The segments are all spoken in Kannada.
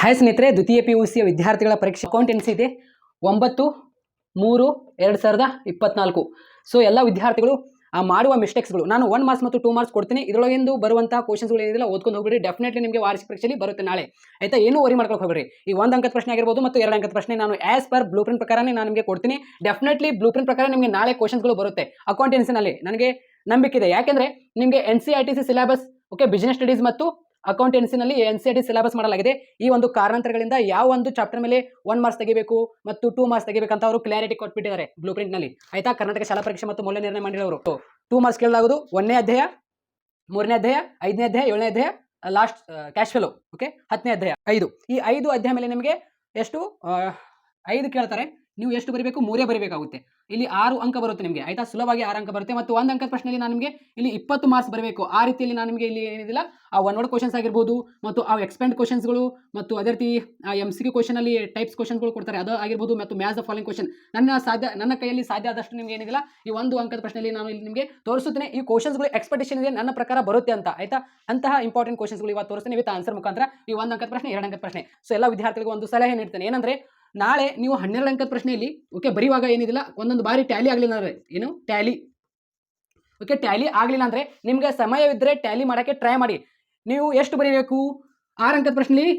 ಹಾಯ್ ಸ್ನೇಹಿತರೆ, ದ್ವಿತೀಯ ಪಿ ಯು ಸಿಯ ವಿದ್ಯಾರ್ಥಿಗಳ ಪರೀಕ್ಷೆ ಅಕೌಂಟೆನ್ಸಿ ಇದೆ. ಒಂಬತ್ತು, ಮೂರು, ಎರಡು ಸಾವಿರದ ಇಪ್ಪತ್ನಾಲ್ಕು. ಸೊ ಎಲ್ಲ ವಿದ್ಯಾರ್ಥಿಗಳು, ಆ, ಮಾಡುವ ಮಿಸ್ಟೇಕ್ಸ್ಗಳು ನಾನು ಒನ್ ಮಾರ್ಕ್ಸ್ ಮತ್ತು ಟೂ ಮಾರ್ಕ್ಸ್ ಕೊಡ್ತೀನಿ. ಇದರೊಳಗೆಂದು ಬರುವಂತಹ ಕ್ವಶನ್ಸ್ಗಳು ಏನಿಲ್ಲ ಓದ್ಕೊಂಡು ಹೋಗ್ಬಿಡಿ ಡೆಫಿನೆಟ್ಲಿ ನಿಮಗೆ ವಾರ್ಷಿಕ ಪರೀಕ್ಷೆಯಲ್ಲಿ ಬರುತ್ತೆ ನಾಳೆ. ಆಯ್ತಾ? ಏನೂ ವರಿ ಮಾಡ್ಕೊಳ್ಕೆ ಹೋಗ್ರಿ ಈ ಒಂದು ಅಂಕದ ಪ್ರಶ್ನೆ ಆಗಿರ್ಬೋದು ಮತ್ತು ಎರಡು ಅಂಕದ ಪ್ರಶ್ನೆ ನಾನು ಆಸ್ ಪರ್ ಬ್ಲೂ ಪ್ರಿಂಟ್ ಪ್ರಕಾರನೇ ನಾನು ನಿಮಗೆ ಕೊಡ್ತೀನಿ. ಡೆಫಿನೆಟ್ಲಿ ಬ್ಲೂ ಪ್ರಿಂಟ್ ಪ್ರಕಾರ ನಿಮಗೆ ನಾಳೆ ಕ್ವಶನ್ಸ್ಗಳು ಬರುತ್ತೆ. ಅಕೌಂಟೆನ್ಸಿನಲ್ಲಿ ನನಗೆ ನಂಬಿಕೆ ಇದೆ. ಯಾಕೆಂದರೆ ನಿಮಗೆ N C I T C syllabus okay business studies ಮತ್ತು ಅಕೌಂಟೆನ್ಸಿನಲ್ಲಿ ಎನ್ ಸಿ ಟಿ ಸಿಲೆಬಸ್ ಮಾಡಲಾಗಿದೆ. ಈ ಒಂದು ಕಾರಣಾಂತರಗಳಿಂದ ಯಾವ ಒಂದು ಚಾಪ್ಟರ್ ಮೇಲೆ ಒನ್ ಮಾರ್ಕ್ಸ್ ತೆಗಿಬೇಕು ಮತ್ತು ಟೂ ಮಾರ್ಕ್ಸ್ ತೆಗಿಬೇಕಂತ ಅವರು ಕ್ಲಾರಿಟಿ ಕೊಟ್ಬಿಟ್ಟಿದ್ದಾರೆ ಬ್ಲೂ ಪ್ರಿಂಟ್ನಲ್ಲಿ ಆಯ್ತಾ? ಕರ್ನಾಟಕ ಶಾಲಾ ಪರೀಕ್ಷೆ ಮತ್ತು ಮೌಲ್ಯ ನಿರ್ಣಯ ಮಾಡಿರೋರು ಟೂ ಮಾರ್ಕ್ಸ್ ಕೇಳಲಾಗುವುದು. ಒಂದನೇ ಅಧ್ಯಾಯ, ಮೂರನೇ ಅಧ್ಯಾಯ, ಐದನೇ ಅಧ್ಯಾಯ, ಏಳನೇ ಅಧ್ಯಾಯ ಲಾಸ್ಟ್ ಕ್ಯಾಶ್ ಫೆಲೋ ಓಕೆ ಹತ್ತನೇ ಅಧ್ಯಾಯ, ಐದು. ಈ ಐದು ಅಧ್ಯಾಯ ಮೇಲೆ ನಿಮಗೆ ಎಷ್ಟು ಐದು ಕೇಳ್ತಾರೆ. ನೀವು ಎಷ್ಟು ಬರಿಬೇಕು? ಮೂರೇ ಬರೀಬೇಕಾಗುತ್ತೆ. ಇಲ್ಲಿ ಆರು ಅಂಕ ಬರುತ್ತೆ ನಿಮಗೆ. ಆಯ್ತಾ? ಸುಲಭವಾಗಿ ಆರು ಅಂಕ ಬರುತ್ತೆ. ಮತ್ತು ಒಂದು ಅಂಕದ ಪ್ರಶ್ನೆಯಲ್ಲಿ ನಾನು ನಿಮಗೆ ಇಲ್ಲಿ ಇಪ್ಪತ್ತು ಮಾರ್ಕ್ಸ್ ಬರಬೇಕು. ಆ ರೀತಿಯಲ್ಲಿ ನಾನು ನಿಮಗೆ ಇಲ್ಲಿ ಏನಿದಿಲ್ಲ, ಆ ಒನ್ ವರ್ಡ್ ಕ್ವಶನ್ಸ್ ಆಗಿರ್ಬೋದು, ಮತ್ತು ಆ ಎಕ್ಸ್ಪೆಂಡ್ ಕ್ವಶನ್ಸ್ಗಳು ಮತ್ತು ಅದೇ ರೀತಿ ಎಂ ಸಿ ಕ್ವಶನಲ್ಲಿ ಟೈಪ್ಸ್ ಕ್ವಶನ್ಗಳು ಕೊಡ್ತಾರೆ. ಅದು ಆಗಿರ್ಬೋದು, ಮತ್ತು ಮ್ಯಾಥ್ ದ ಫಾಲೋಯಿಂಗ್ ಕ್ವಶನ್ ನನ್ನ ಸಾಧ್ಯ, ನನ್ನ ಕೈಯಲ್ಲಿ ಸಾಧ್ಯ ಆದಷ್ಟು ನಿಮಗೆ ಏನಿಲ್ಲ ಈ ಒಂದು ಅಂಕದ ಪ್ರಶ್ನೆಯಲ್ಲಿ ನಾನು ಇಲ್ಲಿ ನಿಮಗೆ ತೋರಿಸುತ್ತೇನೆ. ಈ ಕ್ವಶನ್ಸ್ಗಳು ಎಕ್ಸ್ಪೆಕ್ಟೇಷನ್ ಇದೆ, ನನ್ನ ಪ್ರಕಾರ ಬರುತ್ತೆ ಅಂತ. ಆಯ್ತಾ? ಅಂತಹ ಇಂಪಾರ್ಟೆಂಟ್ ಕ್ವಶನ್ಸ್ಗಳು ಇವತ್ತು ತೋರಿಸ್ತೇನೆ. ವಿತ್ ಆನ್ಸರ್ ಮುಖಾಂತರ ಈ ಒಂದು ಅಂಕದ ಪ್ರಶ್ನೆ, ಎರಡು ಅಂಕದ ಪ್ರಶ್ನೆ. ಸೊ ಎಲ್ಲ ವಿದ್ಯಾರ್ಥಿಗಳಿಗೆ ಒಂದು ಸಲಹೆ ನೀಡ್ತೇನೆ. ಏನಂದ್ರೆ ನಾಳೆ ನೀವು ಹನ್ನೆರಡು ಅಂಕದ ಪ್ರಶ್ನೆಯಲ್ಲಿ ಓಕೆ ಬರೆಯುವಾಗ ಏನಿದಿಲ್ಲ, ಒಂದೊಂದು ಬಾರಿ ಟ್ಯಾಲಿ ಆಗಲಿಲ್ಲ ಅಂದರೆ, ಏನು ಟ್ಯಾಲಿ ಓಕೆ ಟ್ಯಾಲಿ ಆಗಲಿಲ್ಲ ಅಂದರೆ ನಿಮಗೆ ಸಮಯವಿದ್ದರೆ ಟ್ಯಾಲಿ ಮಾಡೋಕ್ಕೆ ಟ್ರೈ ಮಾಡಿ. ನೀವು ಎಷ್ಟು ಬರೀಬೇಕು? ಆರು ಅಂಕದ ಪ್ರಶ್ನೆಯಲ್ಲಿ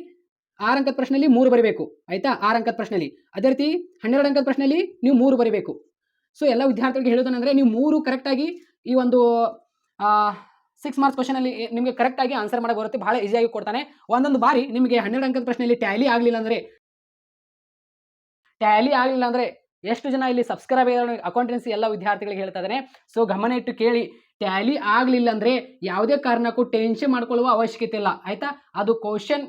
ಆರು ಅಂಕದ ಪ್ರಶ್ನೆಯಲ್ಲಿ ಮೂರು ಬರೀಬೇಕು, ಆಯಿತಾ? ಆರು ಅಂಕದ ಪ್ರಶ್ನೆಯಲ್ಲಿ ಅದೇ ರೀತಿ ಹನ್ನೆರಡು ಅಂಕದ ಪ್ರಶ್ನೆಯಲ್ಲಿ ನೀವು ಮೂರು ಬರೀಬೇಕು. ಸೊ ಎಲ್ಲ ವಿದ್ಯಾರ್ಥಿಗಳಿಗೆ ಹೇಳೋದೇನೆಂದರೆ ನೀವು ಮೂರು ಕರೆಕ್ಟಾಗಿ ಈ ಒಂದು ಸಿಕ್ಸ್ ಮಾರ್ಕ್ಸ್ ಕ್ವಶನಲ್ಲಿ ನಿಮಗೆ ಕರೆಕ್ಟಾಗಿ ಆನ್ಸರ್ ಮಾಡಕ್ಕೆ ಬರುತ್ತೆ ಭಾಳ ಈಸಿಯಾಗಿ ಕೊಡ್ತಾನೆ. ಒಂದೊಂದು ಬಾರಿ ನಿಮಗೆ ಹನ್ನೆರಡು ಅಂಕದ ಪ್ರಶ್ನೆಯಲ್ಲಿ ಟ್ಯಾಲಿ ಆಗಲಿಲ್ಲ ಅಂದರೆ ಟ್ಯಾಲಿ ಆಗಲಿಲ್ಲ ಅಂದರೆ ಎಷ್ಟು ಜನ ಇಲ್ಲಿ ಸಬ್ಸ್ಕ್ರೈಬ್ ಅಕೌಂಟೆನ್ಸಿ ಎಲ್ಲ ವಿದ್ಯಾರ್ಥಿಗಳಿಗೆ ಹೇಳ್ತಾ ಇದ್ದಾನೆ ಸೊ ಗಮನ ಇಟ್ಟು ಕೇಳಿ. ಟ್ಯಾಲಿ ಆಗಲಿಲ್ಲ ಅಂದರೆ ಯಾವುದೇ ಕಾರಣಕ್ಕೂ ಟೆನ್ಷನ್ ಮಾಡ್ಕೊಳ್ಳುವ ಅವಶ್ಯಕತೆ ಇಲ್ಲ. ಆಯಿತಾ? ಅದು ಕ್ವಶನ್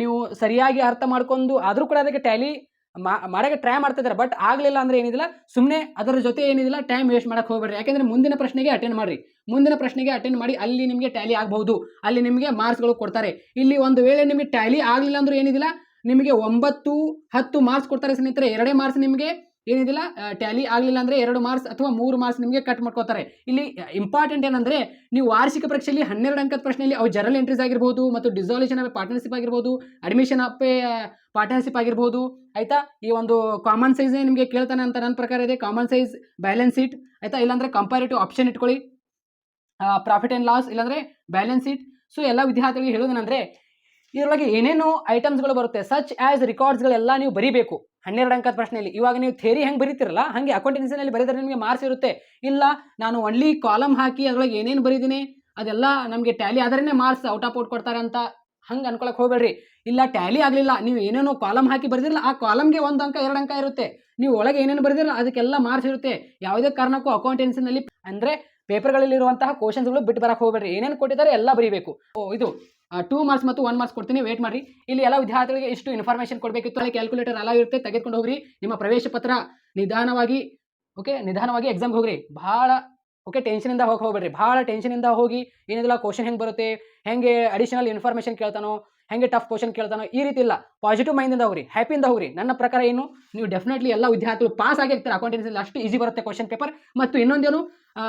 ನೀವು ಸರಿಯಾಗಿ ಅರ್ಥ ಮಾಡ್ಕೊಂಡು ಆದರೂ ಕೂಡ ಅದಕ್ಕೆ ಟ್ಯಾಲಿ ಮಾಡೋಕ್ಕೆ ಟ್ರೈ ಮಾಡ್ತಿದ್ದಾರೆ ಬಟ್ ಆಗಲಿಲ್ಲ ಅಂದರೆ ಏನಿದಿಲ್ಲ? ಸುಮ್ಮನೆ ಅದರ ಜೊತೆ ಏನಿದಿಲ್ಲ? ಟೈಮ್ ವೇಸ್ಟ್ ಮಾಡಕ್ಕೆ ಹೋಗ್ಬೇಡ್ರಿ. ಯಾಕೆಂದರೆ ಮುಂದಿನ ಪ್ರಶ್ನೆಗೆ ಅಟೆಂಡ್ ಮಾಡಿರಿ. ಮುಂದಿನ ಪ್ರಶ್ನೆಗೆ ಅಟೆಂಡ್ ಮಾಡಿ ಅಲ್ಲಿ ನಿಮಗೆ ಟ್ಯಾಲಿ ಆಗಬಹುದು. ಅಲ್ಲಿ ನಿಮಗೆ ಮಾರ್ಕ್ಸ್ಗಳು ಕೊಡ್ತಾರೆ. ಇಲ್ಲಿ ಒಂದು ವೇಳೆ ನಿಮಗೆ ಟ್ಯಾಲಿ ಆಗಲಿಲ್ಲ ಅಂದರೂ ಏನಿದಿಲ್ಲ? ನಿಮಗೆ ಒಂಬತ್ತು, ಹತ್ತು ಮಾರ್ಕ್ಸ್ ಕೊಡ್ತಾರೆ ಸ್ನೇಹಿತರೆ. ಎರಡೇ ಮಾರ್ಕ್ಸ್ ನಿಮಗೆ ಏನಿದಿಲ್ಲ ಟ್ಯಾಲಿ ಆಗಲಿಲ್ಲ ಅಂದರೆ ಎರಡು ಮಾರ್ಕ್ಸ್ ಅಥವಾ ಮೂರು ಮಾರ್ಕ್ಸ್ ನಿಮಗೆ ಕಟ್ ಮಾಡ್ಕೋತಾರೆ. ಇಲ್ಲಿ ಇಂಪಾರ್ಟೆಂಟ್ ಏನಂದರೆ ನೀವು ವಾರ್ಷಿಕ ಪರೀಕ್ಷೆಯಲ್ಲಿ ಹನ್ನೆರಡು ಅಂಕದ ಪ್ರಶ್ನೆಯಲ್ಲಿ ಅವು ಜರ್ನಲ್ ಎಂಟ್ರೀಸ್ ಆಗಿರ್ಬೋದು ಮತ್ತು ಡಿಸಾಲ್ಯೂಷನ್ ಆಫ್ ಪಾರ್ಟ್ನರ್ಶಿಪ್ ಆಗಿರ್ಬೋದು ಅಡ್ಮಿಷನ್ ಆಫ್ ಪಾರ್ಟ್ನರ್ಶಿಪ್ ಆಗಿರ್ಬೋದು, ಆಯಿತಾ? ಈ ಒಂದು ಕಾಮನ್ ಸೈಜ್ನೇ ನಿಮಗೆ ಕೇಳ್ತಾನೆ ಅಂತ ನನ್ನ ಪ್ರಕಾರ ಇದೆ. ಕಾಮನ್ ಸೈಜ್ ಬ್ಯಾಲೆನ್ಸ್ ಶೀಟ್ ಆಯಿತಾ? ಇಲ್ಲಾಂದರೆ ಕಂಪ್ಯಾರಿಟಿವ್ ಆಪ್ಷನ್ ಇಟ್ಕೊಳ್ಳಿ. ಪ್ರಾಫಿಟ್ ಆ್ಯಂಡ್ ಲಾಸ್ ಇಲ್ಲಾಂದರೆ ಬ್ಯಾಲೆನ್ಸ್ ಶೀಟ್ ಸೊ ಎಲ್ಲ ವಿದ್ಯಾರ್ಥಿಗಳಿಗೆ ಹೇಳೋದೇನೆಂದರೆ ಇದರೊಳಗೆ ಏನೇನು ಐಟಮ್ಸ್ಗಳು ಬರುತ್ತೆ. ಸಚ್ ಆಸ್ ರೆಕಾರ್ಡ್ಸ್ಗಳೆಲ್ಲ ನೀವು ಬರೀಬೇಕು. ಹನ್ನೆರಡು ಅಂಕದ ಪ್ರಶ್ನೆಯಲ್ಲಿ ಇವಾಗ ನೀವು ಥೇರಿ ಹೆಂಗೆ ಬರೀತಿರಲ್ಲ, ಹಾಗೆ ಅಕೌಂಟೆನ್ಸಿನಲ್ಲಿ ಬರೆದರೆ ನಿಮಗೆ ಮಾರ್ಕ್ಸ್ ಇರುತ್ತೆ. ಇಲ್ಲ, ನಾನು ಒನ್ಲಿ ಕಾಲಮ್ ಹಾಕಿ ಅದರೊಳಗೆ ಏನೇನು ಬರೀದಿನಿ, ಅದೆಲ್ಲ ನಮಗೆ ಟ್ಯಾಲಿ ಆದ್ರೇ ಮಾರ್ಕ್ಸ್ ಔಟ್ ಆಫ್ ಔಟ್ ಕೊಡ್ತಾರೆ ಅಂತ ಹಂಗೆ ಅನ್ಕೊಳಕ್ಕೆ ಹೋಗಬೇಡ್ರಿ. ಇಲ್ಲ ಟ್ಯಾಲಿ ಆಗಲಿಲ್ಲ, ನೀವು ಏನೇನೋ ಕಾಲಮ್ ಹಾಕಿ ಬರೆದಿರಲ್ಲ, ಆ ಕಾಲಮ್ಗೆ ಒಂದು ಅಂಕ, ಎರಡು ಅಂಕ ಇರುತ್ತೆ. ನೀವು ಒಳಗೆ ಏನೇನು ಬರೆದಿರಲ್ಲ, ಅದಕ್ಕೆಲ್ಲ ಮಾರ್ಕ್ಸ್ ಇರುತ್ತೆ. ಯಾವುದೇ ಕಾರಣಕ್ಕೂ ಅಕೌಂಟೆನ್ಸಿನಲ್ಲಿ ಅಂದರೆ ಪೇಪರ್ಗಳಲ್ಲಿರುವಂತಹ ಕ್ವಶನ್ಸ್ಗಳು ಬಿಟ್ಟು ಬರಕ್ಕೆ ಹೋಗಬೇಡ್ರಿ. ಏನೇನು ಕೊಟ್ಟಿದ್ದಾರೆ ಎಲ್ಲ ಬರೀಬೇಕು. ಓ, ಇದು ಟೂ ಮಾರ್ಕ್ಸ್ ಮತ್ತು ಒನ್ ಮಾರ್ಕ್ಸ್ ಕೊಡ್ತೀನಿ. ವೇಟ್ ಮಾಡಿ ಇಲ್ಲಿ ಎಲ್ಲ ವಿದ್ಯಾರ್ಥಿಗಳಿಗೆ ಇಷ್ಟು ಇನ್ಫಾರ್ಮೇಷನ್ ಕೊಡಬೇಕಿತ್ತು. ಅಲ್ಲಿ ಕ್ಯಾಲ್ಕುಲೇಟರ್ ಎಲ್ಲ ಇರುತ್ತೆ. ತೆಗೆದುಕೊಂಡು ಹೋಗ್ರಿ. ನಿಮ್ಮ ಪ್ರವೇಶ ಪತ್ರ ನಿಧಾನವಾಗಿ ಓಕೆ ನಿಧಾನವಾಗಿ ಎಕ್ಸಾಮ್ಗೆ ಹೋಗ್ರಿ. ಭಾಳ ಓಕೆ ಟೆನ್ಷನಿಂದ ಹೋಗಿ ಹೋಗ್ಬೇಡ್ರಿ. ಭಾಳ ಟೆನ್ಷನಿಂದ ಹೋಗಿ ಏನಿದೆಲ್ಲ ಕ್ವಶನ್ ಹೆಂಗೆ ಬರುತ್ತೆ, ಹೆಂಗೆ ಅಡಿಷನಲ್ ಇನ್ಫಾರ್ಮೇಷನ್ ಕೇಳ್ತಾನೋ ಹೆಂಗೆ ಟಫ್ ಕ್ವಶನ್ ಕೇಳ್ತಾನೋ ಈ ರೀತಿ ಇಲ್ಲ. ಪಾಸಿಟಿವ್ ಮೈಂಡಿಂದ ಹೋಗ್ರಿ ಹ್ಯಾಪಿಯಿಂದ ಹೋಗ್ರಿ. ನನ್ನ ಪ್ರಕಾರ ಏನು, ನೀವು ಡೆಫಿನೆಟ್ಲಿ ಎಲ್ಲ ವಿದ್ಯಾರ್ಥಿಗಳು ಪಾಸ್ ಆಗಿರ್ತಾರೆ ಅಕೌಂಟೆನ್ಸಿಲಿ ಅಷ್ಟು ಈಸಿ ಬರುತ್ತೆ ಕ್ವಶನ್ ಪೇಪರ್ ಮತ್ತು ಇನ್ನೊಂದೇನು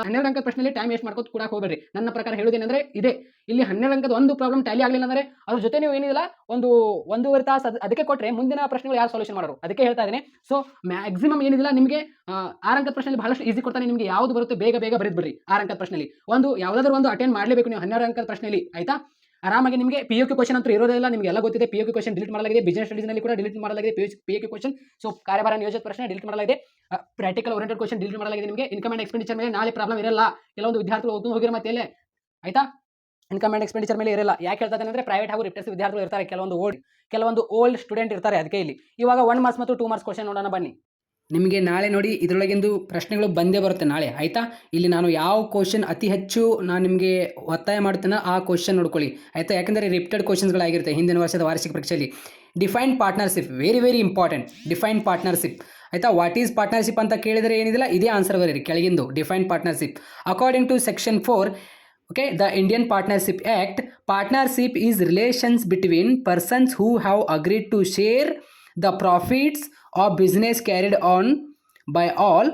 ಹನ್ನೆರಡು ಅಂಕದ ಪ್ರಶ್ನೆಯಲ್ಲಿ ಟೈಮ್ ವೇಸ್ಟ್ ಮಾಡ್ಕೋದು ಕೂಡ ಹೋಗಬೇಡ್ರಿ. ನನ್ನ ಪ್ರಕಾರ ಹೇಳೋದೇನೆಂದರೆ ಇದೆ. ಇಲ್ಲಿ ಹನ್ನೆರಡು ಅಂಕದ ಒಂದು ಪ್ರಾಬ್ಲಮ್ ಟ್ಯಾಲಿ ಆಗಲಿಲ್ಲ ಅಂದರೆ ಅದ್ರ ಜೊತೆ ನೀವು ಏನಿಲ್ಲ ಒಂದು ಒಂದೂವರೆ ತಾಸು ಅದು, ಅದಕ್ಕೆ ಕೊಟ್ಟರೆ ಮುಂದಿನ ಪ್ರಶ್ನೆಗಳು ಯಾರು ಸೊಲ್ಯೂಷನ್ ಮಾಡೋರು? ಅದಕ್ಕೆ ಹೇಳ್ತಾ ಇದ್ದೀನಿ. ಸೊ ಮ್ಯಾಕ್ಸಿಮಮ್ ಏನಿಲ್ಲ ನಿಮಗೆ ಆರು ಅಂಕದ ಪ್ರಶ್ನೆಯಲ್ಲಿ ಬಹಳಷ್ಟು ಈಸಿ ಕೊಡ್ತಾನೆ ನಿಮಗೆ ಯಾವುದು ಬರುತ್ತೆ, ಬೇಗ ಬೇಗ ಬರೆದ್ಬಿಡ್ರಿ ಆರು ಅಂಕದ ಪ್ರಶ್ನೆಯಲ್ಲಿ. ಒಂದು, ಯಾವುದಾದ್ರೂ ಒಂದು ಅಟೆಂಡ್ ಮಾಡಲೇಬೇಕು ನೀವು ಹನ್ನೆರಡು ಅಂಕದ ಪ್ರಶ್ನೆಯಲ್ಲಿ, ಆಯ್ತಾ? ಆರಾಮಾಗಿ ನಿಮಗೆ ಪಿ ಯು ಕ್ಯೂ ಕ್ವಶನ್ ಅಂತೂ ಇರೋದಿಲ್ಲ ನಿಮಗೆ ಎಲ್ಲ ಗೊತ್ತಿದೆ. P U Q question delete ಮಾಡಲಾಗಿದೆ. ಬಿಸಿನೆಸ್ ಸ್ಟಡೀಸ್ನಲ್ಲಿ ಕೂಡ ಡಿಲೀಟ್ ಮಾಡಲಾಗಿದೆ. P U P U so ಕಾರ್ಯಭಾರ ನಿಯೋಜಿತ ಪ್ರಶ್ನೆ ಡಿಲೀಟ್ ಮಾಡಲಾಗಿದೆ. ಪ್ರಾಕ್ಟಿಕಲ್ ಓರಿಯೆಂಟೆಡ್ ಕ್ವಶನ್ ಡಿಲೀಟ್ ಮಾಡಲಾಗಿದೆ ನಿಮಗೆ. ಇನ್ಕಮ್ ಆ್ಯಂಡ್ ಎಕ್ಸ್ಪೆಂಡಿಚರ್ ಮೇಲೆ ನಾಳೆ ಪ್ರಾಬ್ಲಮ್ ಇರಲ್ಲ. ಕೆಲವೊಂದು ವಿದ್ಯಾರ್ಥಿಗಳು ಓದ್ಕೊಂಡು ಹೋಗಿರೋ ಮತ್ತೆ ಆಯ್ತಾ? ಇನ್ಕಮ್ ಆ್ಯಂಡ್ ಎಕ್ಸ್ಪೆಂಡಿಚರ್ ಮೇಲೆ ಇರಲ್ಲ. ಯಾಕೆ ಹೇಳ್ತಾ ಇದ್ದೇನೆ ಅಂದರೆ ಪ್ರೈವೇಟ್ ಹಾಗೂ ರಿಪ್ಟರ್ಸ್ ವಿದ್ಯಾರ್ಥಿಗಳು ಇರ್ತಾರೆ. ಕೆಲವೊಂದು ಓಲ್ಡ್ ಕೆಲವೊಂದು ಓಲ್ಡ್ ಸ್ಟೂಡೆಂಟ್ ಇರ್ತಾರೆ ಅದಕ್ಕೆ ಇಲ್ಲಿ. ಇವಾಗ ಒನ್ ಮಾರ್ಕ್ಸ್ ಮತ್ತು ಟೂ ಮಾರ್ಕ್ಸ್ ಕ್ವಶನ್ ನೋಡೋಣ ಬನ್ನಿ. ನಿಮಗೆ ನಾಳೆ ನೋಡಿ ಇದರೊಳಗಿಂದು ಪ್ರಶ್ನೆಗಳು ಬಂದೇ ಬರುತ್ತೆ ನಾಳೆ, ಆಯಿತಾ? ಇಲ್ಲಿ ನಾನು ಯಾವ ಕ್ವಶನ್ ಅತಿ ಹೆಚ್ಚು ನಾನು ನಿಮಗೆ ಒತ್ತಾಯ ಮಾಡ್ತೇನೆ ಆ ಕ್ವಶನ್ ನೋಡ್ಕೊಳ್ಳಿ, ಆಯಿತಾ? ಯಾಕಂದರೆ ರಿಪ್ಟೆಡ್ ಕ್ವಶನ್ಸ್ಗಳಾಗಿರುತ್ತೆ ಹಿಂದಿನ ವರ್ಷದ ವಾರ್ಷಿಕ ಪರೀಕ್ಷೆಯಲ್ಲಿ. Defined partnership very very important defined partnership ಆಯಿತಾ? ವಾಟ್ ಈಸ್ ಪಾರ್ಟ್ನರ್ಶಿಪ್ ಅಂತ ಕೇಳಿದರೆ ಏನಿದಿಲ್ಲ, ಇದೇ ಆನ್ಸರ್ ಬರೀರಿ, ಕೆಳಗಿಂದು. Defined partnership according to section four okay the Indian Partnership Act partnership is relations between persons who have agreed to share the profits of business carried on by all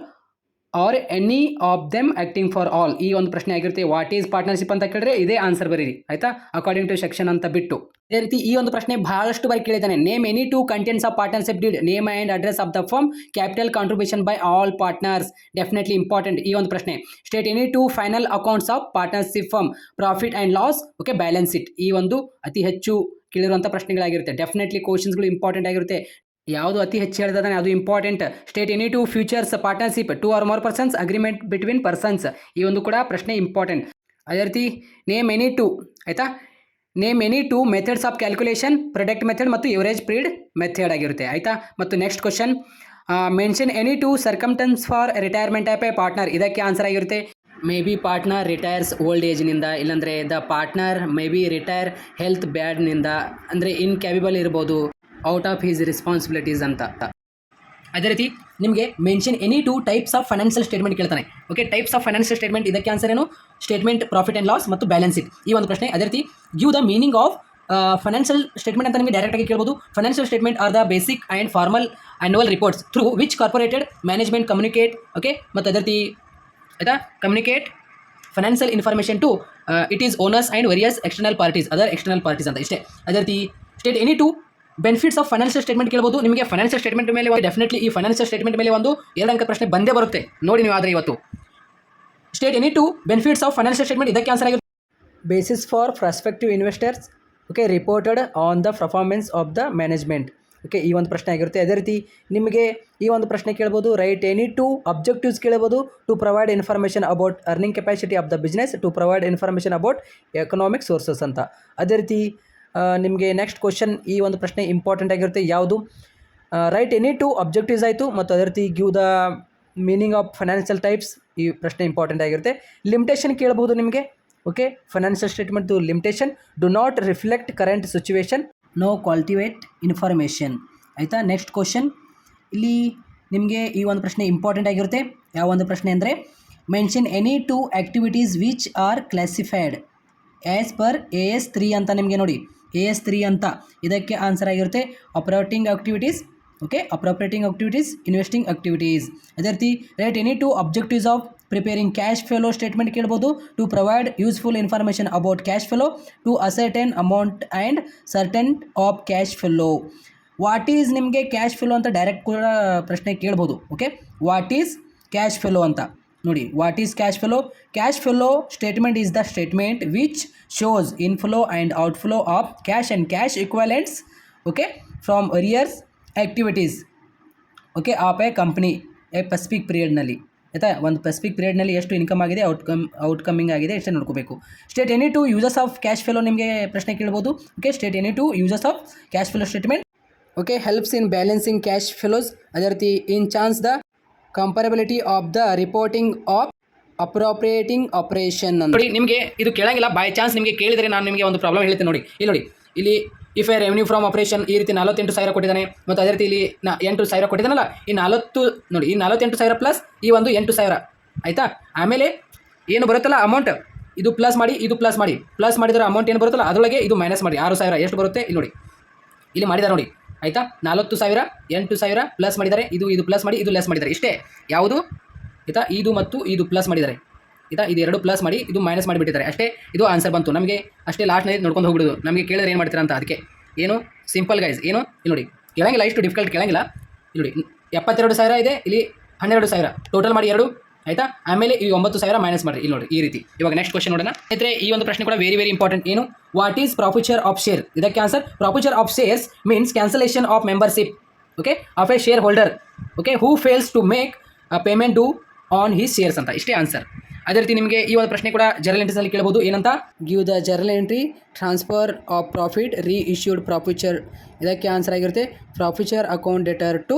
or any of them acting for all ಈ ಒಂದು ಪ್ರಶ್ನೆ ಆಗಿರುತ್ತೆ. ವಾಟ್ ಈಸ್ ಪಾರ್ಟ್ನರ್ಶಿಪ್ ಅಂತ ಕೇಳಿದ್ರೆ ಇದೇ ಆನ್ಸರ್ ಬರೀರಿ. ಆಯ್ತಾ? ಅಕಾರ್ಡಿಂಗ್ ಟು ಸೆಕ್ಷನ್ ಅಂತ ಬಿಟ್ಟು. ಅದೇ ರೀತಿ ಈ ಒಂದು ಪ್ರಶ್ನೆ ಬಹಳಷ್ಟು ಬಾರಿ ಕೇಳಿದ್ದಾನೆ. Name any two contents of partnership deed name and address of the firm capital contribution by all partners definitely important ಈ ಒಂದು ಪ್ರಶ್ನೆ. State any two final accounts of partnership firm profit and loss okay balance it ಈ ಒಂದು ಅತಿ ಹೆಚ್ಚು ಕೇಳಿರುವಂಥ ಪ್ರಶ್ನೆಗಳಾಗಿರುತ್ತೆ. ಡೆಫಿನೆಟ್ಲಿ ಕ್ವಶನ್ಸ್ಗಳು ಇಂಪಾರ್ಟೆಂಟ್ ಆಗಿರುತ್ತೆ. ಯಾವುದು ಅತಿ ಹೆಚ್ಚು ಹೇಳಿದಾನೆ ಅದು important state any two features partnership two or more persons agreement between persons ಈ ಒಂದು ಕೂಡ ಪ್ರಶ್ನೆ ಇಂಪಾರ್ಟೆಂಟ್ ಅದೇ ರೀತಿ ನೇಮ್ ಎನಿ ಟು ಆಯಿತಾ? Name any two methods of calculation product method ಮತ್ತು ಎವರೇಜ್ ಪ್ರೀಡ್ ಮೆಥಡ್ ಆಗಿರುತ್ತೆ, ಆಯಿತಾ? ಮತ್ತು next question mention any two circumstances for retirement of a partner ಇದಕ್ಕೆ ಆನ್ಸರ್ ಆಗಿರುತ್ತೆ may be partner retires old ಏಜ್ನಿಂದ ಇಲ್ಲಾಂದರೆ the partner may be retire health ಬ್ಯಾಡ್ನಿಂದ ಅಂದರೆ ಇನ್ಕ್ಯಾಬಿಬಲ್ ಇರ್ಬೋದು. ಔಟ್ ಆಫ್ ಹೀಸ್ ರೆಸ್ಪಾನ್ಸಿಬಿಲಿಟೀಸ್ ಅಂತ ಅದೇ ರೀತಿ ನಿಮಗೆ mention any two types of financial statement ಕೇಳ್ತಾನೆ. Okay types of financial statement ಇದಕ್ಕೆ ಆನ್ಸರ್ ಏನು? ಸ್ಟೇಟ್ಮೆಂಟ್ ಪ್ರಾಫಿಟ್ ಆ್ಯಂಡ್ ಲಾಸ್ ಮತ್ತು ಬ್ಯಾಲೆನ್ಸ್ ಇಟ್ ಈ ಒಂದು ಪ್ರಶ್ನೆ. ಅದೇ ರೀತಿ give the meaning of financial statement ಅಂತ ನಿಮಗೆ ಡೈರೆಕ್ಟಾಗಿ ಕೇಳ್ಬೋದು. Financial statement are the basic and formal annual reports through which corporate management communicate okay ಮತ್ತು ಅದೇ ರೀತಿ ಆಯಿತಾ? Communicate financial information to its owners and various external parties other external parties ಅಂತ. ಇಷ್ಟೇ. ಅದೇ ರೀತಿ state any two benefits of financial statement ಕೇಳ್ಬೋದು. ನಿಮಗೆ ಫೈನಾನ್ಷಿಯಲ್ ಸ್ಟೇಟ್ಮೆಂಟ್ ಮೇಲೆ ಡೆಫಿನೆಟ್ಲಿ ಈ ಫೈನಾನ್ಷಿಯಲ್ ಸ್ಟೇಟ್ಮೆಂಟ್ ಮೇಲೆ ಒಂದು ಎರಡು ಅಂಕ ಪ್ರಶ್ನೆ ಬಂದೇ ಬರುತ್ತೆ. ನೋಡಿ ನೀವು ಆದರೆ ಇವತ್ತು. State any two benefits of financial statement ಇದಕ್ಕೆ ಆನ್ಸರ್ ಆಗಿರುತ್ತೆ basis for prospective investors okay reported on the performance of the management okay ಈ ಒಂದು ಪ್ರಶ್ನೆ ಆಗಿರುತ್ತೆ. ಅದೇ ರೀತಿ ನಿಮಗೆ ಈ ಒಂದು ಪ್ರಶ್ನೆ ಕೇಳ್ಬೋದು. ರೈಟ್ ಎನಿ ಟು ಅಬ್ಜೆಕ್ಟಿವ್ಸ್ ಕೇಳ್ಬೋದು. To provide information about earning capacity of the business to provide information about economic sources ಅಂತ. ಅದೇ ರೀತಿ ನಿಮಗೆ ನೆಕ್ಸ್ಟ್ ಕ್ವಶನ್ ಈ ಒಂದು ಪ್ರಶ್ನೆ ಇಂಪಾರ್ಟೆಂಟ್ ಆಗಿರುತ್ತೆ. ಯಾವುದು? ರೈಟ್ ಎನಿ ಟು ಅಬ್ಜೆಕ್ಟಿವ್ಸ್ ಆಯಿತು ಮತ್ತು ಅದೇ ರೀತಿ give the meaning of financial types ಈ ಪ್ರಶ್ನೆ ಇಂಪಾರ್ಟೆಂಟ್ ಆಗಿರುತ್ತೆ. ಲಿಮಿಟೇಷನ್ ಕೇಳಬಹುದು ನಿಮಗೆ? Okay financial ಸ್ಟೇಟ್ಮೆಂಟ್ದು limitation do not reflect current situation no qualitative information ಆಯಿತಾ? ನೆಕ್ಸ್ಟ್ ಕ್ವಶನ್ ಇಲ್ಲಿ ನಿಮಗೆ ಈ ಒಂದು ಪ್ರಶ್ನೆ ಇಂಪಾರ್ಟೆಂಟ್ ಆಗಿರುತ್ತೆ. ಯಾವ ಒಂದು ಪ್ರಶ್ನೆ ಅಂದರೆ mention any two activities which are classified as per A S three ಅಂತ ನಿಮಗೆ ನೋಡಿ. ಎ ಎಸ್ ತ್ರೀ ಅಂತ ಇದಕ್ಕೆ ಆನ್ಸರ್ ಆಗಿರುತ್ತೆ. Operating activities okay appropriating activities investing activities ಅದೇ ರೀತಿ write any two objectives of preparing cash flow statement ಕೇಳ್ಬೋದು. To provide useful information about cash flow to ascertain amount and certain of cash flow what is ನಿಮಗೆ ಕ್ಯಾಶ್ ಫೆಲೋ ಅಂತ ಡೈರೆಕ್ಟ್ ಕೂಡ ಪ್ರಶ್ನೆ ಕೇಳ್ಬೋದು okay what is cash flow ಅಂತ? ನೋಡಿ what is cash flow cash flow statement is the statement which shows inflow and outflow of cash and cash equivalents okay from various activities okay of a company a specific ಪೀರಿಯಡ್ನಲ್ಲಿ ಆಯಿತಾ? ಒಂದು ಪೆಸಿಫಿಕ್ ಪೀರಿಯಡ್ನಲ್ಲಿ ಎಷ್ಟು ಇನ್ಕಮ್ ಆಗಿದೆ ಔಟ್ಕಮ್ ಔಟ್ಕಮಿಂಗ್ ಆಗಿದೆ, ಎಷ್ಟೇ ನೋಡ್ಕೋಬೇಕು. State any two uses of cash flow ನಿಮಗೆ ಪ್ರಶ್ನೆ ಕೇಳ್ಬೋದು okay state any two uses of cash flow statement okay helps in balancing cash flows ಅದೇ ರೀತಿ enhance the comparability of the reporting of appropriating operation ನೋಡಿ, ನಿಮಗೆ ಇದು ಕೇಳಂಗಿಲ್ಲ. ಬೈ ಚಾನ್ಸ್ ನಿಮಗೆ ಕೇಳಿದರೆ ನಾನು ನಿಮಗೆ ಒಂದು ಪ್ರಾಬ್ಲಮ್ ಹೇಳ್ತೀನಿ ನೋಡಿ. ಇಲ್ಲಿ ನೋಡಿ, ಇಲ್ಲಿ if a revenue from operation ಈ ರೀತಿ ನಲವತ್ತೆಂಟು ಸಾವಿರ ಕೊಟ್ಟಿದ್ದಾನೆ, ಮತ್ತು ಅದೇ ರೀತಿ ಇಲ್ಲಿ ನಾ ಎಂಟು ಸಾವಿರ ಕೊಟ್ಟಿದ್ದಾನಲ್ಲ, ಈ ನಲವತ್ತು ನೋಡಿ, ಈ ನಲವತ್ತೆಂಟು ಸಾವಿರ ಪ್ಲಸ್ ಈ ಒಂದು ಎಂಟು ಸಾವಿರ. ಆಯಿತಾ? ಆಮೇಲೆ ಏನು ಬರುತ್ತಲ್ಲ ಅಮೌಂಟ್ ಇದು ಪ್ಲಸ್ ಮಾಡಿ, ಇದು ಪ್ಲಸ್ ಮಾಡಿ. ಪ್ಲಸ್ ಮಾಡಿದರೆ ಅಮೌಂಟ್ ಏನು ಬರುತ್ತಲ್ಲ? ಅದರೊಳಗೆ ಇದು ಮೈನಸ್ ಮಾಡಿ. ಆರು ಸಾವಿರ. ಎಷ್ಟು ಬರುತ್ತೆ? ಇಲ್ಲಿ ನೋಡಿ. ಇಲ್ಲಿ ಮಾಡಿದ್ದಾರೆ ನೋಡಿ. ಆಯಿತಾ? ನಲವತ್ತು ಸಾವಿರ, ಎಂಟು ಸಾವಿರ ಪ್ಲಸ್ ಮಾಡಿದ್ದಾರೆ ಇದು ಇದು ಪ್ಲಸ್ ಮಾಡಿ, ಇದು ಲೆಸ್ ಮಾಡಿದ್ದಾರೆ ಇಷ್ಟೇ. ಯಾವುದು? ಆಯಿತಾ? ಇದು ಮತ್ತು ಇದು ಪ್ಲಸ್ ಮಾಡಿದ್ದಾರೆ ಆಯಿತಾ? ಇದು ಎರಡು ಪ್ಲಸ್ ಮಾಡಿ, ಇದು ಮೈನಸ್ ಮಾಡಿಬಿಟ್ಟಿದ್ದಾರೆ. ಅಷ್ಟೇ. ಇದು ಆನ್ಸರ್ ಬಂತು. ನಮಗೆ ಅಷ್ಟೇ ಲಾಸ್ಟ್ನಲ್ಲಿ ನೋಡ್ಕೊಂಡು ಹೋಗ್ಬಿಡೋದು. ನಮಗೆ ಕೇಳಿದ್ರೆ ಏನು ಮಾಡ್ತೀರಾ ಅಂತ ಅದಕ್ಕೆ. ಏನು? ಸಿಂಪಲ್ ಗೈಸ್ ಏನು? ಇಲ್ಲಿ ನೋಡಿ. ಕೇಳಂಗಿಲ್ಲ, ಇಷ್ಟು ಡಿಫಿಕಲ್ಟ್ ಕೇಳಂಗಿಲ್ಲ. ಇಲ್ಲಿ ನೋಡಿ. ಎಪ್ಪತ್ತೆರಡು ಸಾವಿರ ಇದೆ. ಇಲ್ಲಿ ಹನ್ನೆರಡು ಸಾವಿರ. ಟೋಟಲ್ ಮಾಡಿ ಎರಡು. ಆಯಿತಾ? ಆಮೇಲೆ ಈ ಒಂಬತ್ತು ಸಾವಿರ ಮೈನಸ್ ಮಾಡಿ ಇಲ್ಲಿ ನೋಡಿ ಈ ರೀತಿ. ಇವಾಗ ನೆಕ್ಸ್ಟ್ ಕ್ವಶನ್ ನೋಡೋಣ. ಸ್ನೇಹಿತರೆ, ಈ ಒಂದು ಪ್ರಶ್ನೆ ಕೂಡ ವೆರಿ ವೆರಿ ಇಂಪಾರ್ಟೆಂಟ್ ಏನು? What is forfeiture of share ಇದಕ್ಕೆ answer forfeiture of shares means cancellation of membership okay of a shareholder okay who fails to make payment due on his shares ಅಂತ. ಇಷ್ಟೇ ಆನ್ಸರ್ ಅದೇ ರೀತಿ ನಿಮಗೆ ಈ ಒಂದು ಪ್ರಶ್ನೆ ಕೂಡ ಜರ್ನಲ್ ಎಂಟ್ರಿಸಲ್ಲಿ ಕೇಳ್ಬೋದು. ಏನಂತ? Give the journal entry transfer of profit reissued forfeiture ಇದಕ್ಕೆ ಆನ್ಸರ್ ಆಗಿರುತ್ತೆ forfeiture account debtor to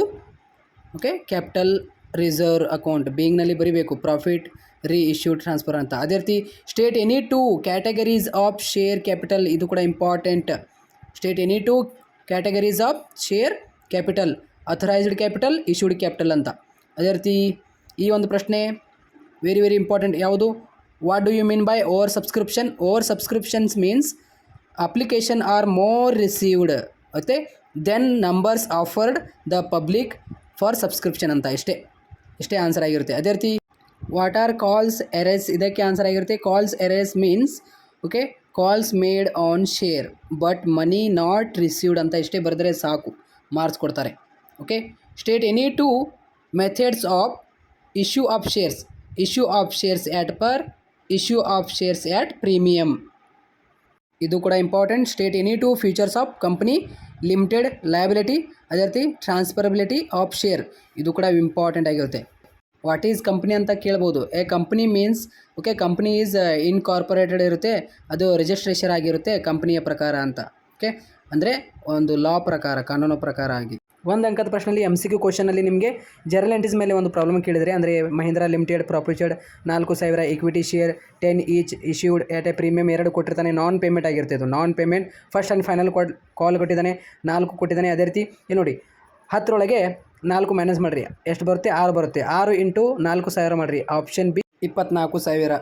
okay capital reserve account. ಬೇಂಗ್ನಲ್ಲಿ ಬರೀಬೇಕು. ಪ್ರಾಫಿಟ್ ರೀ ಇಶ್ಯೂ ಟ್ರಾನ್ಸ್ಫರ್ ಅಂತ. ಅದೇ ರೀತಿ, state any two categories of share capital. ಇದು ಕೂಡ important. State any two categories of share capital. Authorised capital, issued capital ಅಂತ. ಅದೇ ರೀತಿ, ಈ ಒಂದು ಪ್ರಶ್ನೆ ವೆರಿ ವೆರಿ ಇಂಪಾರ್ಟೆಂಟ್ ಯಾವುದು? What do you mean by oversubscription oversubscriptions means application are more received okay than numbers offered the public for subscription ಅಂತ. ಇಷ್ಟೇ. ಇಷ್ಟೇ ಆನ್ಸರ್ ಆಗಿರುತ್ತೆ. ಅದೇ ರೀತಿ ವಾಟ್ ಆರ್ ಕಾಲ್ಸ್ ಎರೆಸ್ ಇದಕ್ಕೆ ಆನ್ಸರ್ ಆಗಿರುತ್ತೆ. Calls arrears means okay calls made on share but money not received ಅಂತ ಇಷ್ಟೇ ಬರೆದರೆ ಸಾಕು. ಮಾರ್ಕ್ಸ್ ಕೊಡ್ತಾರೆ. Okay state any two methods of issue of shares issue of shares at par issue of shares at premium ಇದು ಕೂಡ important state any two features of company limited liability ಅದೇ ರೀತಿ ಟ್ರಾನ್ಸ್ಫರಬಿಲಿಟಿ ಆಫ್ ಶೇರ್ ಇದು ಕೂಡ ಇಂಪಾರ್ಟೆಂಟ್ ಆಗಿರುತ್ತೆ. ವಾಟ್ ಈಸ್ ಕಂಪ್ನಿ ಅಂತ ಕೇಳ್ಬೋದು. A company means okay company is incorporated ಇರುತ್ತೆ, ಅದು ರಿಜಿಸ್ಟ್ರೇಷನ್ ಆಗಿರುತ್ತೆ ಕಂಪ್ನಿಯ ಪ್ರಕಾರ ಅಂತ ಓಕೆ ಅಂದರೆ ಒಂದು ಲಾ ಪ್ರಕಾರ, ಕಾನೂನು ಪ್ರಕಾರ ಆಗಿ. ಒಂದು ಅಂಕದ ಪ್ರಶ್ನೆಯಲ್ಲಿ ಎಂ ಸಿ ಕ್ಯೂ ಕ್ವಶನಲ್ಲಿ ನಿಮಗೆ ಜರ್ನಲ್ ಎಂಟ್ರೀಸ್ ಮೇಲೆ ಒಂದು ಪ್ರಾಬ್ಲಮ್ ಕೇಳಿದರೆ, ಅಂದರೆ ಮಹೀಂದ್ರಾ ಲಿಮಿಟೆಡ್ ಪ್ರಾಫಿಟೆಡ್ ನಾಲ್ಕು ಸಾವಿರ equity share ten each issued at a premium ಎರಡು ಕೊಟ್ಟಿರ್ತಾನೆ ನಾನ್ ಪೇಮೆಂಟ್ ಆಗಿರುತ್ತೆ ಇದು. Non payment first and final call ಕೊಟ್ಟಿದ್ದಾನೆ, ನಾಲ್ಕು ಕೊಟ್ಟಿದ್ದಾನೆ, ಅದೇ ರೀತಿ, ಇಲ್ಲಿ ನೋಡಿ, ಹತ್ತರೊಳಗೆ ನಾಲ್ಕು ಮೈನಸ್ ಮಾಡಿರಿ. ಎಷ್ಟು ಬರುತ್ತೆ? ಆರು ಬರುತ್ತೆ. ಆರು ಇಂಟು ನಾಲ್ಕು ಸಾವಿರ ಮಾಡಿರಿ. ಆಪ್ಷನ್ ಬಿ ಇಪ್ಪತ್ನಾಲ್ಕು ಸಾವಿರ.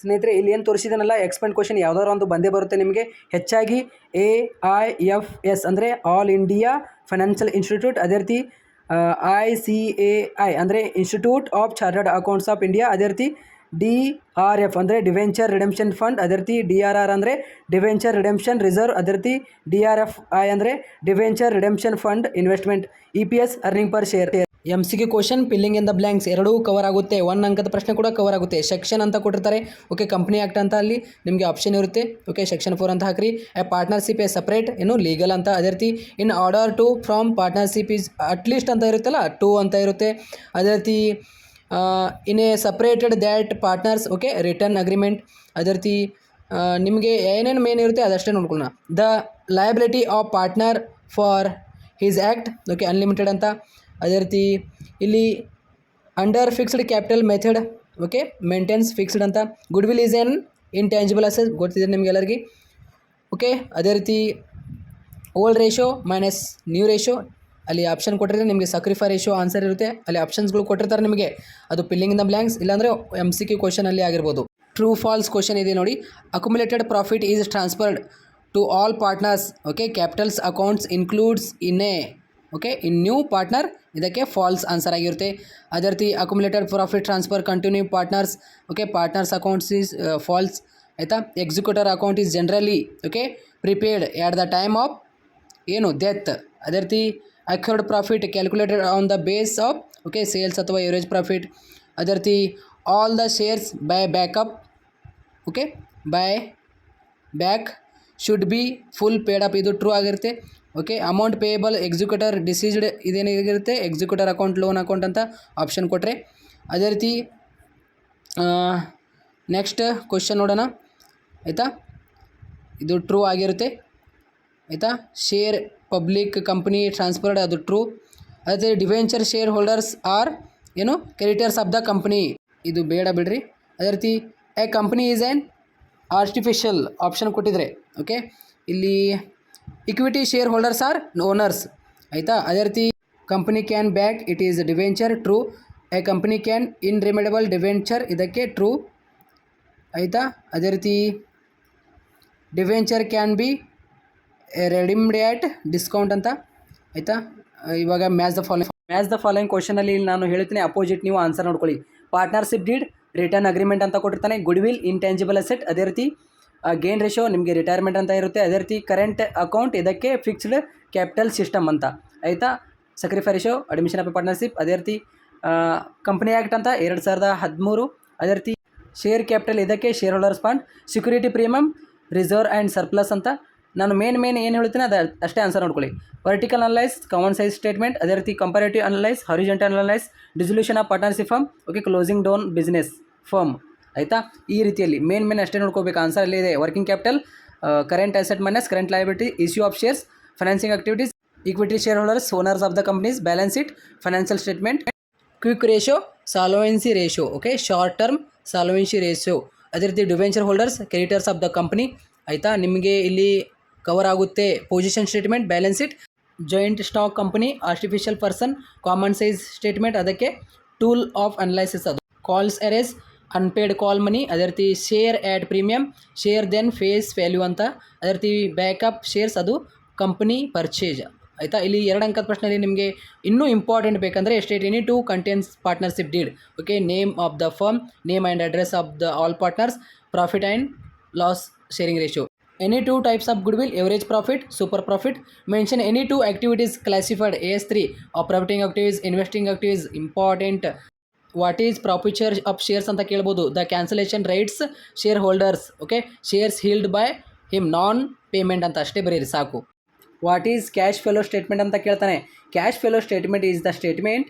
ಸ್ನೇಹಿತರೆ, ಇಲ್ಲಿ ಏನು ತೋರಿಸಿದನಲ್ಲ ಎಕ್ಸ್ಪೆಂಡ್ ಕ್ವಶನ್ ಯಾವ್ದಾದ್ರು ಒಂದು ಬಂದೇ ಬರುತ್ತೆ ನಿಮಗೆ. ಹೆಚ್ಚಾಗಿ ಎ ಐ ಎಫ್ ಎಸ್ ಅಂದರೆ ಆಲ್ ಇಂಡಿಯಾ ಫೈನಾನ್ಷಿಯಲ್ ಇನ್ಸ್ಟಿಟ್ಯೂಟ್ ಅದೇ ರೀತಿ ಐ ಸಿ ಎ ಐ ಅಂದರೆ institute of chartered accounts of India ಅದೇ ರೀತಿ ಡಿ ಆರ್ ಎಫ್ ಅಂದರೆ ಡಿವೆಂಚರ್ ರಿಡೆಂಪ್ಷನ್ ಫಂಡ್ ಅದೇ ರೀತಿ ಡಿ ಆರ್ ಆರ್ ಅಂದರೆ ಡಿವೆಂಚರ್ ರಿಡೆಂಪ್ಷನ್ ರಿಸರ್ವ್ ಅದೇ ರೀತಿ ಡಿ ಆರ್ ಎಫ್ ಐ ಅಂದರೆ debenture redemption fund investment, E P S earning per share. M C Q question filling in the blanks ಎರಡೂ ಕವರ್ ಆಗುತ್ತೆ. ಒನ್ ಅಂಕದ ಪ್ರಶ್ನೆ ಕೂಡ ಕವರ್ ಆಗುತ್ತೆ. ಸೆಕ್ಷನ್ ಅಂತ ಕೊಟ್ಟಿರ್ತಾರೆ. ಓಕೆ ಕಂಪ್ನಿ ಆ್ಯಕ್ಟ್ ಅಂತ ಅಲ್ಲಿ ನಿಮಗೆ ಆಪ್ಷನ್ ಇರುತ್ತೆ. ಓಕೆ ಸೆಕ್ಷನ್ ಫೋರ್ ಅಂತ ಹಾಕ್ರಿ. ಎ ಪಾರ್ಟ್ನರ್ಶಿಪ್ ಎ ಸಪ್ರೇಟ್ ಏನು ಲೀಗಲ್ ಅಂತ. ಅದೇ ರೀತಿ in order to from partnership is at least ಅಂತ ಇರುತ್ತಲ್ಲ? ಟೂ ಅಂತ ಇರುತ್ತೆ. ಅದೇ ರೀತಿ in a separated that partners okay return agreement ಅದೇ ರೀತಿ ನಿಮಗೆ ಏನೇನು ಮೇನ್ ಇರುತ್ತೆ ಅದಷ್ಟೇ ನೋಡ್ಕೊಳ್ಳೋಣ. The liability of partner for his act okay unlimited ಅಂತ. ಅದೇ ರೀತಿ ಇಲ್ಲಿ under fixed capital method okay maintains fixed ಅಂತ. Goodwill is an intangible assess ಗೊತ್ತಿದೆ ನಿಮಗೆಲ್ಲರಿಗೆ. ಓಕೆ ಅದೇ ರೀತಿ old ratio minus new ratio ಅಲ್ಲಿ ಆಪ್ಷನ್ ಕೊಟ್ಟಿರ್ತಾರೆ ನಿಮಗೆ ಸಕ್ರಿಫೈ ರೇಷಿಯೋ ಆನ್ಸರ್ ಇರುತ್ತೆ. ಅಲ್ಲಿ ಆಪ್ಷನ್ಸ್ಗಳು ಕೊಟ್ಟಿರ್ತಾರೆ ನಿಮಗೆ. ಅದು ಪಿಲ್ಲಿಂಗ್ ದ ಬ್ಲ್ಯಾಂಕ್ಸ್ ಇಲ್ಲಾಂದರೆ ಎಂ ಸಿ ಕ್ಯೂ ಕ್ವಶನಲ್ಲಿ ಆಗಿರ್ಬೋದು. ಟ್ರೂ ಫಾಲ್ಸ್ ಕ್ವಶನ್ ಇದೆ ನೋಡಿ. Accumulated profit is transferred to all partners okay capitals accounts includes in a okay in new partner ಇದಕ್ಕೆ ಫಾಲ್ಸ್ ಆನ್ಸರ್ ಆಗಿರುತ್ತೆ. ಅದೇ ರೀತಿ accumulated profit transfer continue partners okay partners accounts is false ಆಯಿತಾ? Executor account is generally okay prepared at the time of ಏನು ಡೆತ್ ಅದೇ ರೀತಿ accrued profit calculated on the base of okay sales ಅಥವಾ ಎವರೇಜ್ ಪ್ರಾಫಿಟ್ ಅದೇ ರೀತಿ all the shares buy backup okay buy back should be full paid up ಇದು ಟ್ರೂ ಆಗಿರುತ್ತೆ okay amount payable executor deceased ಇದೇನಾಗಿರುತ್ತೆ executor account loan account ಅಂತ ಆಪ್ಷನ್ ಕೊಟ್ಟರೆ ಅದೇ ರೀತಿ ನೆಕ್ಸ್ಟ್ ಕ್ವಶನ್ ನೋಡೋಣ. ಆಯಿತಾ? ಇದು ಟ್ರೂ ಆಗಿರುತ್ತೆ. ಆಯಿತಾ? ಶೇರ್ ಪಬ್ಲಿಕ್ ಕಂಪ್ನಿ ಟ್ರಾನ್ಸ್ಫರ್ಡ್ ಅದು ಟ್ರೂ. ಅದೇ ಡಿವೆಂಚರ್ ಶೇರ್ ಹೋಲ್ಡರ್ಸ್ ಆರ್ ಏನು ಕ್ರೆಡಿಟರ್ಸ್ ಆಫ್ ದ ಕಂಪ್ನಿ. ಇದು ಬೇಡ ಬಿಡ್ರಿ. ಅದೇ ರೀತಿ a company is an artificial option ಕೊಟ್ಟಿದ್ರೆ, ಓಕೆ? ಇಲ್ಲಿ equity share holders are owners, ಆಯಿತಾ? ಅದೇ ರೀತಿ company can back, it is debenture true. A company can in redeemable debenture, ಇದಕ್ಕೆ ಟ್ರೂ, ಆಯಿತಾ? ಅದೇ ರೀತಿ debenture can be redeemed at discount ಅಂತ, ಆಯಿತಾ? ಇವಾಗ match the following match the following ಕ್ವಶನಲ್ಲಿ ನಾನು ಹೇಳ್ತೀನಿ, ಅಪೋಸಿಟ್ ನೀವು ಆನ್ಸರ್ ನೋಡ್ಕೊಳ್ಳಿ. ಪಾರ್ಟ್ನರ್ಶಿಪ್ ಡೀಡ್, ರಿಟರ್ನ್ ಅಗ್ರಿಮೆಂಟ್ ಅಂತ ಕೊಟ್ಟಿರ್ತಾನೆ ಗುಡ್ ವಿಲ್ ಇಂಟ್ಯಾಂಜಿಬಲ್ ಅಸೆಟ್ ಅದೇ ರೀತಿ ಗೇನ್ ರೇಷೋ ನಿಮಗೆ ರಿಟೈರ್ಮೆಂಟ್ ಅಂತ ಇರುತ್ತೆ, ಅದೇ ರೀತಿ ಕರೆಂಟ್ ಅಕೌಂಟ್ ಇದಕ್ಕೆ ಫಿಕ್ಸ್ಡ್ ಕ್ಯಾಪಿಟಲ್ ಸಿಸ್ಟಮ್ ಅಂತ, ಆಯಿತಾ? Sacrifice ratio admission of partnership ಅದೇ ರೀತಿ ಕಂಪ್ನಿ ಆ್ಯಕ್ಟ್ ಅಂತ ಎರಡು ಸಾವಿರದ ಹದಿಮೂರು, ಅದೇ ರೀತಿ ಶೇರ್ ಕ್ಯಾಪಿಟಲ್ ಇದಕ್ಕೆ share holders fund security premium reserve and surplus ಅಂತ ನಾನು ಮೇನ್ ಮೇನ್ ಏನು ಹೇಳ್ತೀನಿ ಅದು ಅಷ್ಟೇ ಆನ್ಸರ್ ನೋಡ್ಕೊಳ್ಳಿ. Vertical analyse common size statement ಅದೇ ರೀತಿ comparative analyse horizontal analyse dissolution of partnership firm okay closing down business firm ಆಯಿತಾ? ಈ ರೀತಿಯಲ್ಲಿ ಮೇನ್ ಮೇನ್ ಅಷ್ಟೇ ನೋಡ್ಕೋಬೇಕು. ಆನ್ಸರ್ ಅಲ್ಲಿ ಇದೆ. Working capital current asset minus current liability issue of shares financing activities equity share holders owners of the companies balance sheet financial statement quick ratio solvency ratio okay short term solvency ratio ಅದೇ ರೀತಿ debenture holders creditors of the company ಆಯಿತಾ? ನಿಮಗೆ ಇಲ್ಲಿ ಕವರ್ ಆಗುತ್ತೆ. Position statement balance sheet joint stock company artificial person common size statement ಅದಕ್ಕೆ ಟೂಲ್ ಆಫ್ ಅನಲೈಸಿಸ್ ಅದು. Calls arrears unpaid call money ಅದೇ ರೀತಿ share at premium share then face value ಅಂತ. ಅದೇ ರೀತಿ ಬ್ಯಾಕಪ್ ಶೇರ್ಸ್ ಅದು ಕಂಪನಿ ಪರ್ಚೇಜ್ ಆಯಿತಾ? ಇಲ್ಲಿ ಎರಡು ಅಂಕದ ಪ್ರಶ್ನೆಯಲ್ಲಿ ನಿಮಗೆ ಇನ್ನೂ ಇಂಪಾರ್ಟೆಂಟ್ ಬೇಕಂದರೆ state any two contents partnership deed okay name of the firm name and address of the all partners profit and loss sharing ratio any two types of goodwill, average profit super profit mention any two activities A S three operating activities investing activities important what is forfeiture of shares ಅಂತ ಕೇಳ್ಬೋದು. The cancellation rights share holders okay shares held by him non payment ಅಂತ ಅಷ್ಟೇ ಬರೀರಿ, ಸಾಕು. What is cash flow statement ಅಂತ ಕೇಳ್ತಾನೆ. Cash flow statement is the statement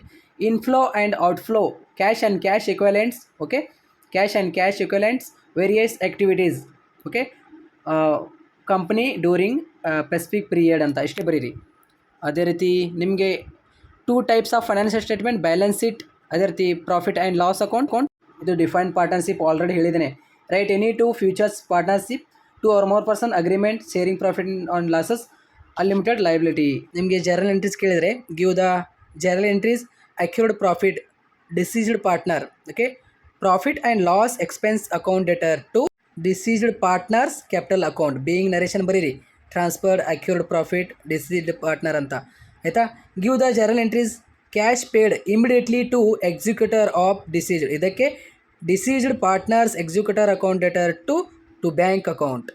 inflow and outflow cash and cash equivalents okay cash and cash equivalents various activities okay company during pacific period ಅಂತ ಇಷ್ಟೇ ಬರೀರಿ. ಅದೇ ರೀತಿ ನಿಮಗೆ two types of financial statement balance sheet ಅದೇ ರೀತಿ profit and loss account count ಇದು ಡಿಫೈನ್ ಪಾರ್ಟ್ನರ್ಶಿಪ್ ಆಲ್ರೆಡಿ ಹೇಳಿದ್ದೇನೆ. Right any two features partnership two or more person agreement sharing profit on losses unlimited liability ನಿಮಗೆ ಜರ್ನಲ್ ಎಂಟ್ರೀಸ್ ಕೇಳಿದರೆ give the journal entries accrued profit deceased partner okay profit and loss expense account debtor to deceased partners capital account being narration ಬರೀರಿ. Transferred accrued profit deceased partner ಅಂತ. ಆಯಿತಾ? Give the journal entries cash paid immediately to executor of deceased ಇದಕ್ಕೆ deceased partners executor account debtor to to bank account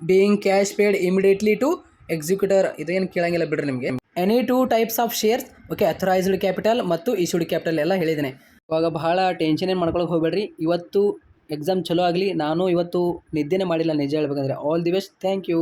being cash paid immediately to executor ಇದೇನು ಕೇಳಂಗಿಲ್ಲ ಬಿಡ್ರಿ ನಿಮಗೆ. Any two types of shares okay authorised capital ಮತ್ತು ಇಶ್ಯೂಡ್ ಕ್ಯಾಪಿಟಲ್ ಎಲ್ಲ ಹೇಳಿದ್ದೇನೆ. ಇವಾಗ ಬಹಳ ಟೆನ್ಷನ್ ಏನು ಮಾಡ್ಕೊಳಕ್ಕೆ ಹೋಗಬೇಡ್ರಿ. ಇವತ್ತು ಎಕ್ಸಾಮ್ ಚಲೋ ಆಗಲಿ ನಾನು ಇವತ್ತು ನಿದ್ದೆನೇ ಮಾಡಿಲ್ಲ ನಿಜ ಹೇಳ್ಬೇಕಂದ್ರೆ. All the best thank you